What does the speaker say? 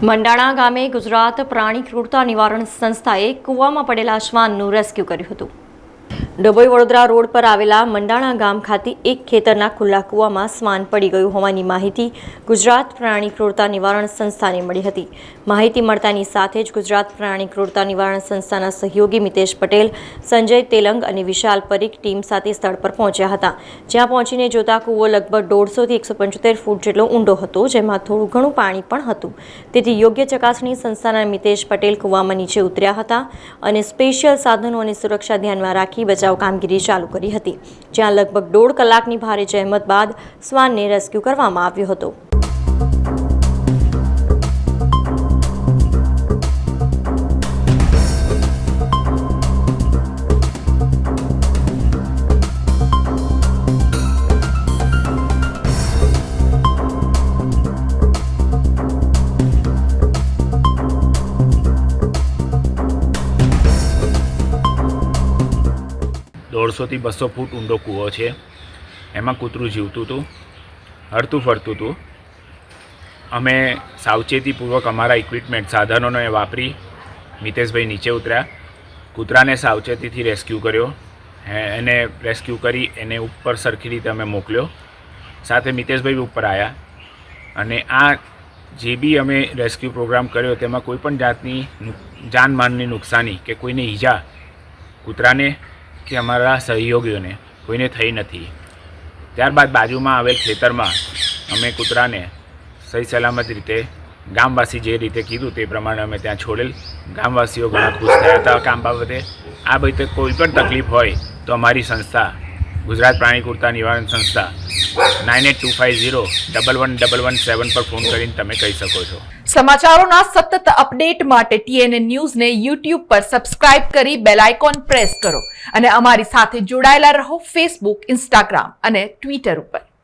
મંડાણા ગામે ગુજરાત પ્રાણી ક્રૂરતા નિવારણ સંસ્થાએ કૂવામાં પડેલા શ્વાનનું રેસ્ક્યુ કર્યું હતું. ડભોઈ વડોદરા રોડ પર આવેલા મંડાણા ગામ ખાતે એક ખેતરના ખુલ્લા કૂવામાં સ્વાન પડી ગયું હોવાની માહિતી ગુજરાત પ્રાણી ક્રૂરતા નિવારણ સંસ્થાને મળી હતી. માહિતી મળતાની સાથે જ ગુજરાત પ્રાણી ક્રૂરતા નિવારણ સંસ્થાના સહયોગી મિતેશ પટેલ, સંજય તેલંગ અને વિશાલ પરીખ ટીમ સાથે સ્થળ પર પહોંચ્યા હતા. જ્યાં પહોંચીને જોતા કૂવો લગભગ દોઢસોથી એકસો પંચોતેર ફૂટ જેટલો ઊંડો હતો, જેમાં થોડું ઘણું પાણી પણ હતું. તેથી યોગ્ય ચકાસણી સંસ્થાના મિતેશ પટેલ કૂવામાં નીચે ઉતર્યા હતા અને સ્પેશિયલ સાધનો અને સુરક્ષા ધ્યાનમાં રાખી બચાવ કામગીરી ચાલુ કરી હતી, જ્યાં લગભગ દોઢ કલાકની ભારે જહેમત બાદ શ્વાનને રેસ્ક્યુ કરવામાં આવ્યો હતો. દોઢસોથી બસો ફૂટ ઊંડો કૂવો છે. એમાં કૂતરું જીવતું હતું, હરતું ફરતું હતું. અમે સાવચેતીપૂર્વક અમારા ઇક્વિપમેન્ટ સાધનોને વાપરી, મિતેશભાઈ નીચે ઉતર્યા. કૂતરાને સાવચેતીથી રેસ્ક્યુ કર્યો. એને રેસ્ક્યુ કરી, એને ઉપર સરખી રીતે અમે મોકલ્યો. સાથે મિતેશભાઈ ઉપર આવ્યા અને આ જે બી અમે રેસ્ક્યુ પ્રોગ્રામ કર્યો, તેમાં કોઈ પણ જાતની જાનમાનની નુકસાની કે કોઈને ઈજા, કૂતરાને કે અમારા સહયોગીઓને કોઈને થઈ નથી. ત્યારબાદ બાજુમાં આવેલ ખેતરમાં અમે કૂતરાને સહી સલામત રીતે ગામવાસી જે રીતે કીધું તે પ્રમાણે અમે ત્યાં છોડેલ. ગામવાસીઓ ઘણા ખુશ થયા હતા કામ બાબતે. આ બધે કોઈ પણ તકલીફ હોય તો અમારી સંસ્થા ગુજરાત પ્રાણી કુર્તા નિવારણ સંસ્થા nine eight two five zero double one double one seven પર ફોન કરીને તમે કહી શકો છો. સમાચારોના સતત અપડેટ માટે ટીએનએ ન્યૂઝને યુટ્યુબ પર સબસ્ક્રાઇબ કરી બેલ આઇકોન પ્રેસ કરો અને અમારી સાથે જોડાયેલા રહો ફેસબુક, ઇન્સ્ટાગ્રામ અને ટ્વિટર ઉપર.